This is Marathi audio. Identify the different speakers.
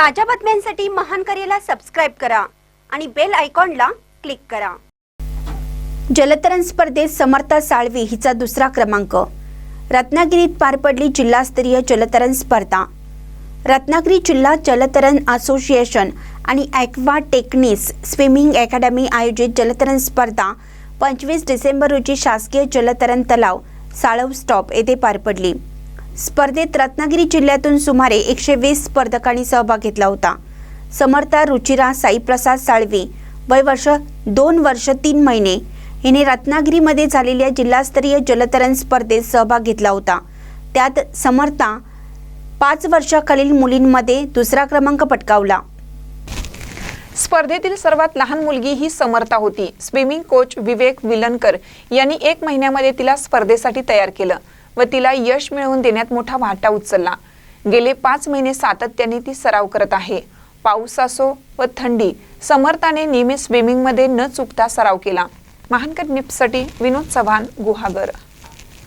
Speaker 1: ताज्या बातम्यांसाठी महान करेला सबस्क्राईब करा आणि बेल आयकॉनला क्लिक करा. जलतरण स्पर्धेत समर्था साळवी हिचा दुसरा क्रमांक. रत्नागिरीत पार पडली जिल्हास्तरीय जलतरण स्पर्धा. रत्नागिरी जिल्हा जलतरण असोसिएशन आणि ॲक्वा टेक्निस स्विमिंग अकॅडमी आयोजित जलतरण स्पर्धा पंचवीस डिसेंबर रोजी शासकीय जलतरण तलाव साळव स्टॉप येथे पार पडली. स्पर्धेत रत्नागिरी जिल्ह्यातून सुमारे एकशे वीस स्पर्धकांनी सहभाग घेतला होता. समर्था रुचिरा साईप्रसाद साळवी वय वर्ष दोन वर्ष तीन महिने हिने रत्नागिरीमध्ये झालेल्या जिल्हास्तरीय जलतरण स्पर्धेत सहभाग घेतला होता. त्यात समर्था पाच वर्षाखालील मुलींमध्ये दुसरा क्रमांक पटकावला.
Speaker 2: स्पर्धेतील सर्वात लहान मुलगी ही समर्था होती. स्विमिंग कोच विवेक विलनकर यांनी एक महिन्यामध्ये तिला स्पर्धेसाठी तयार केलं. व तिला यश मिळवून देण्यात मोठा वाटा उचलला. गेले पाच महिने सातत्याने ती सराव करत आहे. पाऊस असो व थंडी समर्थाने नेहमी स्विमिंगमध्ये न चुकता सराव केला. महानकर निप्ससाठी विनोद चव्हाण गुहागर.